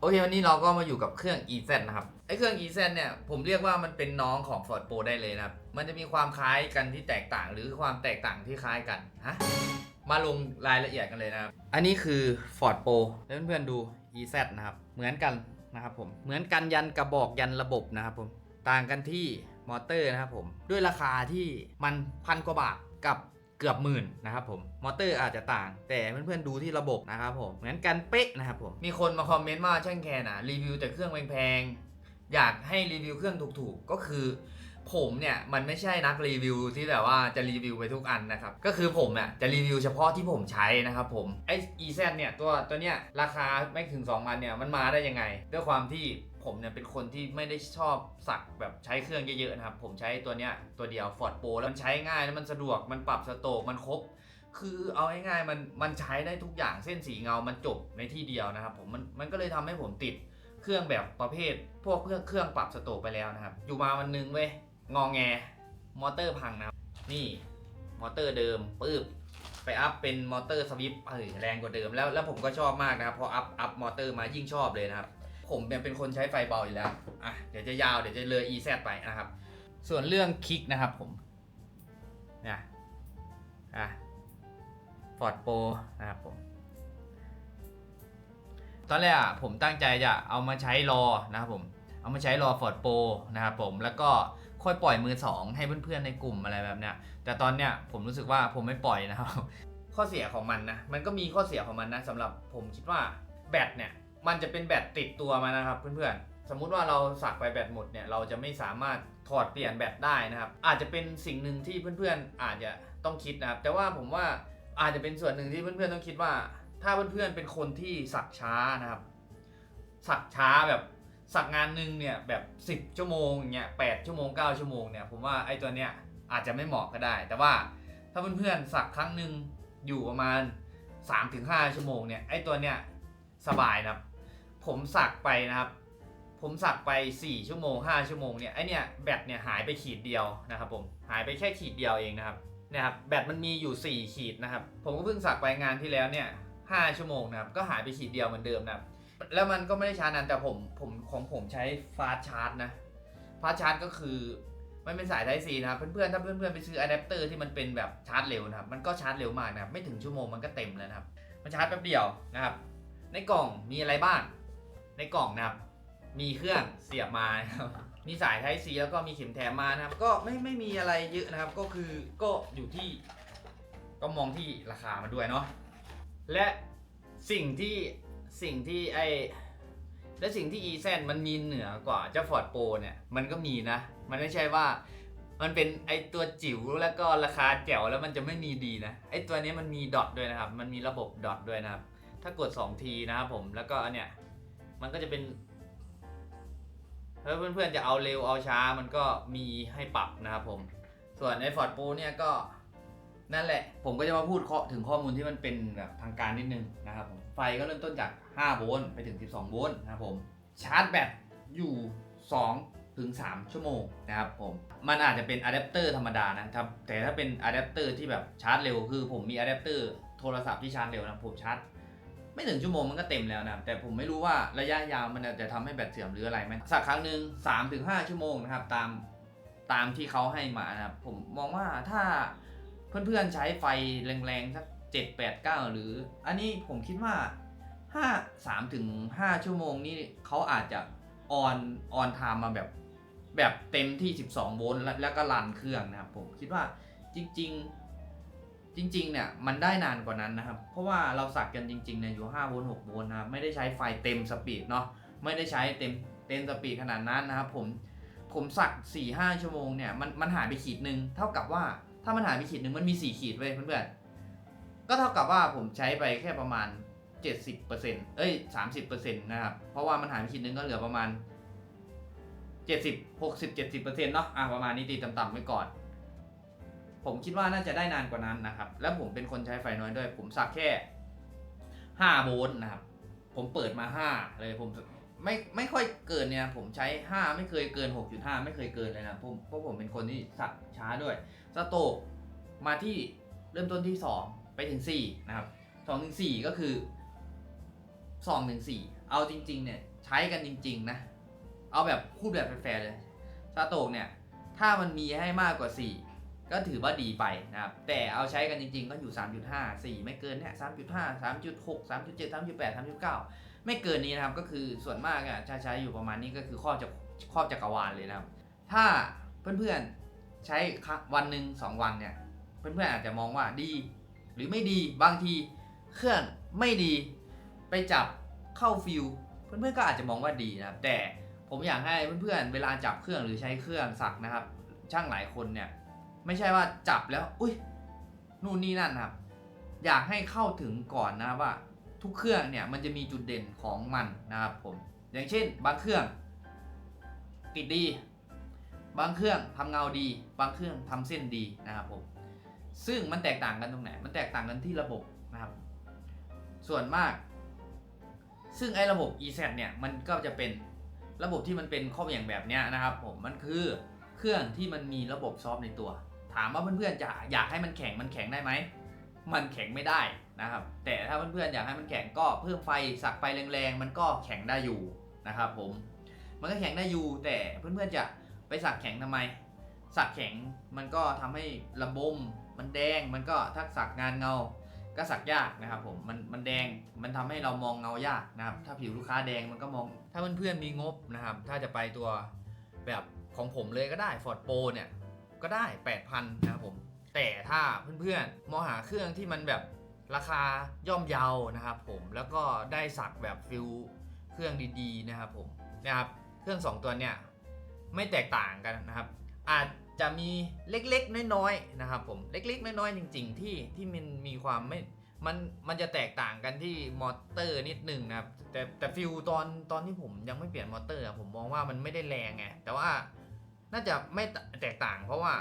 โอเควันนี้เราก็มาอยู่กับเครื่อง EZ นะครับไอเครื่อง EZ เนี่ยผมเรียกว่ามันเป็นน้องของ Ford Pro ได้เลยนะครับ มันจะมีความคล้ายกันที่แตกต่าง หรือความแตกต่างที่คล้ายกันฮะมาลงรายละเอียดกันเลยนะครับ อันนี้คือ Ford Pro แล้วเพื่อนๆดู EZ นะครับ เหมือนกันนะครับผมเหมือนกันยันกระบอกยันระบบนะครับผมต่างกันที่มอเตอร์นะครับผมด้วยราคาที่มันพันกว่าบาทกับ เกือบหมื่นนะครับผม มอเตอร์อาจจะต่าง แต่เพื่อนๆดูที่ระบบนะครับผมเหมือนกันเป๊ะนะครับผม มีคนมาคอมเมนต์ว่าช่างแคนอะรีวิวแต่เครื่องแพงๆอยากให้รีวิวเครื่องถูกๆ ก็คือ ผมเนี่ยมันไม่ใช่นักรีวิวที่แบบว่าจะรีวิวไปทุกอันนะครับ ก็คือผมเนี่ยจะรีวิวเฉพาะที่ผมใช้นะครับผมไอ EZ เนี่ยตัวตัวเนี้ยราคาไม่ถึง2มันเนี่ยมันมาได้ยังไง ด้วยความที่ผมเนี่ยเป็นคนที่ไม่ได้ชอบสักแบบใช้เครื่องเยอะๆนะครับ ผมใช้ตัวเนี้ยตัวเดียว Ford Pro แล้วมันใช้ง่ายแล้วมันสะดวกมันปรับสโตกมันครบคือเอาง่ายๆมันมันใช้ได้ทุกอย่างเส้นสีเงา มันจบในที่เดียวนะครับผมมันมันก็เลยทำให้ผมติดเครื่องแบบประเภท พวกเครื่องเครื่องปรับสโตกไปแล้วนะครับ อยู่มาวันนึงเว้ย งองแงมอเตอร์พังนะนี่มอเตอร์เดิมปึ๊บไปอัพเป็นมอเตอร์สวิฟเฮ้ยแรงกว่าเดิมแล้วแล้วผมก็ชอบมากนะครับพออัพอัพมอเตอร์มายิ่งชอบเลยนะครับ ผมเป็นคนใช้ไฟเบาอยู่แล้วอะเดี๋ยวจะยาวเดี๋ยวจะเลย EZ ไปนะครับ ส่วนเรื่องคลิกนะครับผมเนี่ยอะฟอร์ดโปรนะครับผมตอนแรกอะผมตั้งใจจะเอามาใช้รอนะครับผม เอามาใช้รอฟอร์ดโปรนะครับผมแล้วก็ ค่อยปล่อยมือสองให้เพื่อนๆในกลุ่มอะไรแบบเนี้ยแต่ตอนเนี้ยผมรู้สึกว่าผมไม่ปล่อยนะครับข้อเสียของมันนะมันก็มีข้อเสียของมันนะสำหรับผมคิดว่าแบตเนี่ยมันจะเป็นแบตติดตัวมานะครับเพื่อนๆ สมมุติว่าเราสักไปแบตหมดเนี่ยเราจะไม่สามารถถอดเปลี่ยนแบตได้นะครับ อาจจะเป็นสิ่งหนึ่งที่เพื่อนๆ อาจจะต้องคิดนะครับ แต่ว่าผมว่าอาจจะเป็นส่วนหนึ่งที่เพื่อนๆต้องคิดว่า ถ้าเพื่อนๆเป็นคนที่สักช้านะครับ สักช้าแบบ สักงานหนึ่งเนี่ยแบบ 10 ชั่วโมงอย่างเงี้ยแชั่วโมง 9 ชั่วโมงเนี่ยผมว่าไอ้ตัวเนี้ยอาจจะไม่เหมาะก็ได้ แต่ว่าถ้าเพื่อนๆสักครั้งหนึ่งอยู่ประมาณ 3-5 ชั่วโมงเนี่ยไอ้ตัวเนี้ยสบายนะครับ ผมสักไปนะครับ ผมสักไป 4 ชั่วโมง 5 ชั่วโมงเนี่ยไอเนี่ยแบตเนี่ยหายไปขีดเดียวนะครับผมหายไปแค่ขีดเดียวเองนะครับเนี่ยครับแบตมันมีอยู่ 4 ขีดนะครับ ผมก็เพิ่งสักไปงานที่แล้วเนี่ย5ชั่วโมงนะครับก็หายไปขีดเดียวเหมือนเดิมนะครับ แล้วมันก็ไม่ได้ชาร์จนานแต่ผมผมของผมใช้ฟาสชาร์จนะฟาสชาร์จก็คือมันเป็นสายไทซีนะครับเพื่อนๆถ้าเพื่อนๆไปซื้ออะแดปเตอร์ที่มันเป็นแบบชาร์จเร็วนะครับมันก็ชาร์จเร็วมากนะครับไม่ถึงชั่วโมงมันก็เต็มแล้วนะครับ มันชาร์จแป๊บเดียวนะครับ ในกล่องมีอะไรบ้าง ในกล่องนะครับ มีเครื่องเสียบมานะครับมีสายไทซีแล้วก็มีเข็มแถมมานะครับ ก็ไม่ไม่มีอะไรเยอะนะครับ ก็คือก็อยู่ที่ ก็มองที่ราคามาด้วยเนาะและสิ่งที่ สิ่งที่ไอและสิ่งที่ e ีแซมันมีเหนือกว่าเจ้า Ford Pro เนี่ย มันก็มีนะ มันไม่ใช่ว่า มันเป็นไอตัวจิ๋วแล้วก็ราคาแจ๋วแล้วมันจะไม่มีดีนะ ไอตัวนี้มันมีดอทด้วยนะครับ มันมีระบบดอทด้วยนะครับ ถ้ากด 2 ทีนะครับผมแล้วก็อันเนี่ยมันก็จะเป็นถ้าเพื่อนๆจะเอาเร็วเอาช้ามันก็มีให้ปรับนะครับผม ส่วนใน Ford Pro เนี่ยก็ นั่นแหละ ผมก็จะมาพูดข้อถึงข้อมูลที่มันเป็นแบบทางการนิดนึงนะครับผมไฟก็เริ่มต้นจาก 5 โวลต์ไปถึง 12 โวลต์นะครับผมชาร์จแบตอยู่ 2 ถึง 3 ชั่วโมงนะครับผมมันอาจจะเป็นอะแดปเตอร์ธรรมดานะครับแต่ถ้าเป็นอะแดปเตอร์ที่แบบชาร์จเร็วคือผมมีอะแดปเตอร์โทรศัพท์ที่ชาร์จเร็วนะผมชาร์จไม่ถึงชั่วโมงมันก็เต็มแล้วนะแต่ผมไม่รู้ว่าระยะยาวมันจะทำให้แบตเสื่อมหรืออะไรไหมสักครั้งหนึ่ง3-5 ชั่วโมงนะครับตามตามที่เขาให้มานะครับผมมองว่าถ้า เพื่อนๆใช้ไฟแรงๆสัก7 8 9หรือ อันนี้ผมคิดว่า5 3ถึง5ชั่วโมงนี่เขาอาจจะออนออนไทม์มาแบบแบบเต็มที่ 12 โวลต์แล้วแล้วก็รันเครื่องนะครับผมคิดว่าจริง ๆ จริง ๆ เนี่ย มันได้นานกว่านั้นนะครับ เพราะว่าเราสักกันจริงๆเนี่ยอยู่5โวลต์6โวลต์นะครับไม่ได้ใช้ไฟเต็มสปีดเนาะไม่ได้ใช้เต็มเต็มสปีดขนาดนั้นนะครับผมผมสัก 4 5 ชั่วโมงเนี่ยมันมันหายไปขีดหนึ่งเท่ากับว่า ถ้ามันหายไปขีดหนึ่งมันมี4ขีดเว้ยเพื่อนๆก็เท่ากับว่าผมใช้ไปแค่ประมาณ 70%เอ้ย 30%นะครับ เพราะว่ามันหายไปขีดหนึ่งก็เหลือประมาณ 70 60 70%เนาะอะประมาณนี้ตีต่ำๆไว้ก่อน ผมคิดว่าน่าจะได้นานกว่านั้นนะครับ แล้วผมเป็นคนใช้ไฟน้อยด้วย ผมสักแค่5โวลต์นะครับ ผมเปิดมา 5 เลยผม ไม่ไม่ค่อยเกินเนี่ยผมใช้ 5 ไม่เคยเกิน 6.5 ไม่เคยเกินเลยนะผมเพราะผมเป็นคนที่สักช้าด้วย สโตกมาที่เริ่มต้นที่ 2 ไปถึง 4 นะครับ2ถึง4ก็คือ2ถึง4เอาจริง ๆ เนี่ยใช้กันจริง ๆ นะ เอาแบบพูดแบบแฟร์ๆเลยซาโตกเนี่ย ถ้ามันมีให้มากกว่า 4 ก็ถือว่าดีไปนะครับ แต่เอาใช้กันจริง ๆ ก็อยู่ 3.5 4 ไม่เกินเนี่ย3.5 3.6 3.7 3.8 3.9 ไม่เกินนี้นะครับก็คือส่วนมากอะใช้อยู่ประมาณนี้ก็คือครอบจักครอบจักรวาลเลยนะครับ ถ้าเพื่อนๆใช้วันหนึ่งสองวันเนี่ย เพื่อนๆอาจจะมองว่าดี หรือไม่ดีบางทีเครื่องไม่ดีไปจับเข้าฟิลเพื่อนๆก็อาจจะมองว่าดีนะครับแต่ผมอยากให้เพื่อนๆเวลาจับเครื่องหรือใช้เครื่องสักนะครับ ช่างหลายคนเนี่ยไม่ใช่ว่าจับแล้ว อุ้ยนู่นนี่นั่นครับ อยากให้เข้าถึงก่อนนะว่า ทุกเครื่องเนี่ยมันจะมีจุดเด่นของมันนะครับผม อย่างเช่น บางเครื่อง ติดดี บางเครื่องทำเงาดี บางเครื่องทำเส้นดีนะครับผม ซึ่งมันแตกต่างกันตรงไหน มันแตกต่างกันที่ระบบนะครับ ส่วนมาก ซึ่งไอ้ระบบ EZ เนี่ยมันก็จะเป็นระบบที่มันเป็นข้ออย่างแบบเนี้ยนะครับผม มันคือเครื่องที่มันมีระบบซอฟในตัว ถามว่าเพื่อนๆจะอยากให้มันแข็งมันแข็งได้ไหม มันแข็งไม่ได้นะครับ แต่ถ้าเพื่อนๆอยากให้มันแข็งก็เพิ่มไฟสักไฟแรงๆ มันก็แข็งได้อยู่นะครับผม มันก็แข็งได้อยู่ แต่เพื่อนๆจะไปสักแข็งทำไม สักแข็งมันก็ทำให้ระบม มันแดง มันก็ถ้าสักงานเงา ก็สักยากนะครับผม มันมันแดง มันทำให้เรามองเงายากนะครับ ถ้าผิวลูกค้าแดงมันก็มอง ถ้าเพื่อนๆมีงบนะครับ ถ้าจะไปตัวแบบของผมเลยก็ได้ Ford Pro เนี่ย ก็ได้ 8,000 นะครับผม แต่ถ้าเพื่อนๆมองหาเครื่องที่มันแบบราคาย่อมเยานะครับผมแล้วก็ได้สักแบบฟิลเครื่องดีๆนะครับผมนะครับเครื่อง 2 ตัวเนี่ยไม่แตกต่างกันนะครับ อาจจะมีเล็กๆ น้อยๆนะครับผมเล็กๆ น้อยๆจริง ๆ ที่ที่มันมีความไม่มันมันจะแตกต่างกันที่มอเตอร์นิดนึงนะครับแต่แต่ฟิลตอนตอนที่ผมยังไม่เปลี่ยนมอเตอร์ผมมองว่ามันไม่ได้แรงไงแต่ว่าน่าจะไม่แตกต่างเพราะว่า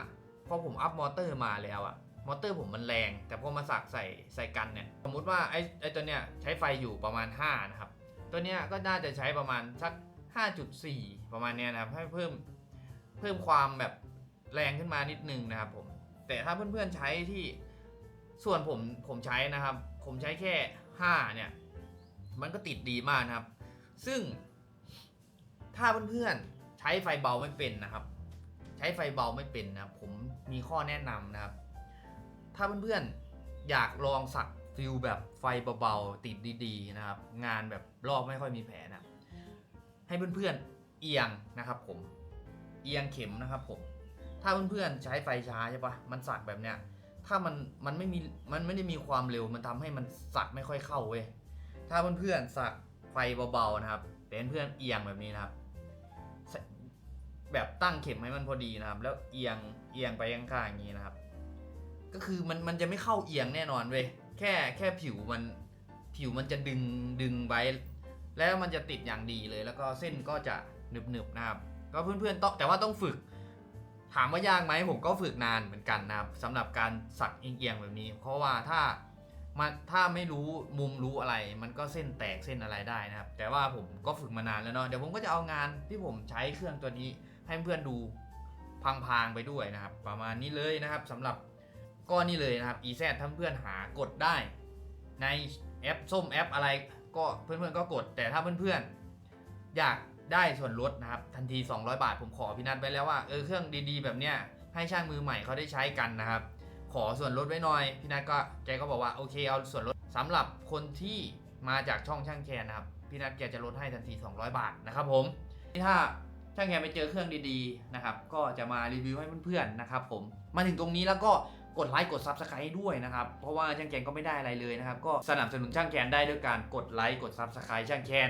พอผมอัพมอเตอร์มาแล้วอะมอเตอร์ผมมันแรง แต่พอมาสักใส่ใส่กันเนี่ยสมมุติว่าไอ้ไอ้ตัวเนี้ยใช้ไฟอยู่ประมาณ 5 นะครับ ตัวเนี้ยก็น่าจะใช้ประมาณสัก 5.4 ประมาณเนี้ยนะครับ ให้เพิ่มเพิ่มความแบบแรงขึ้นมานิดนึงนะครับผม แต่ถ้าเพื่อนๆใช้ที่ส่วนผมผมใช้นะครับ ผมใช้แค่ 5 เนี่ย มันก็ติดดีมากนะครับ ซึ่งถ้าเพื่อนๆใช้ไฟเบาไม่เป็นนะครับ ใช้ไฟเบาไม่เป็นนะครับผมมีข้อแนะนำนะครับ ถ้าเพื่อนๆอยากลองสักฟิลแบบไฟเบาๆติดดีๆนะครับ งานแบบรอบไม่ค่อยมีแผลนะให้เพื่อนๆเอียงนะครับผมเอียงเข็มนะครับผม ถ้าเพื่อนๆใช้ไฟช้าใช่ปะมันสักแบบเนี้ย ถ้ามันมันไม่มีมันไม่ได้มีความเร็วมันทำให้มันสักไม่ค่อยเข้าเว้ยถ้าเพื่อนๆสักไฟเบาๆนะครับแต่เพื่อนเอียงแบบนี้นะครับ แบบตั้งเข็มให้มันพอดีนะครับ แล้วเอียงเอียงไปข้างๆอย่างนี้นะครับ ก็คือมันมันจะไม่เข้าเอียงแน่นอนเว้ยแค่แค่ผิวมันผิวมันจะดึงดึงไว้ แล้วมันจะติดอย่างดีเลย แล้วก็เส้นก็จะหนึบๆนะครับ ก็เพื่อนๆต้องแต่ว่าต้องฝึก ถามว่ายากไหมผมก็ฝึกนานเหมือนกันนะครับสำหรับการสักเอียงๆแบบนี้ เพราะว่าถ้ามันถ้าไม่รู้มุมรู้อะไร มันก็เส้นแตกเส้นอะไรได้นะครับ แต่ว่าผมก็ฝึกมานานแล้วเนาะเดี๋ยวผมก็จะเอางานที่ผมใช้เครื่องตัวนี้ ให้เพื่อนดูพังๆไปด้วยนะครับ ประมาณนี้เลยนะครับสำหรับก็นี่เลยนะครับ EZ ถ้าเพื่อนหากดได้ ในแอปส้มแอปอะไรก็เพื่อนๆก็กด แต่ถ้าเพื่อนๆ อยากได้ส่วนลดนะครับ ทันที 200 บาทผมขอพี่นัทไปแล้วว่าเออเครื่องดีๆ แบบเนี้ยให้ช่างมือใหม่เขาได้ใช้กันนะครับ ขอส่วนลดไว้หน่อยพี่นัทก็แกก็บอกว่าโอเคเอาส่วนลดสำหรับคนที่มาจากช่องช่างแคนนะครับพี่นัทแกจะลดให้ทันที 200 บาทนะครับผมถ้า ช่างแคนไปเจอเครื่องดีๆนะครับก็จะมารีวิวให้เพื่อนๆนะครับผมมาถึงตรงนี้แล้วก็กดไลค์กดซับสไครต์ด้วยนะครับ เพราะว่าช่างแคนก็ไม่ได้อะไรเลยนะครับ ก็สนับสนุนช่างแคนได้ด้วยการกดไลค์กดซับสไครต์ช่างแคน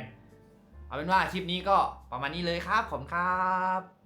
เอาเป็นว่าคลิปนี้ก็ประมาณนี้เลยครับ ขอบคุณครับ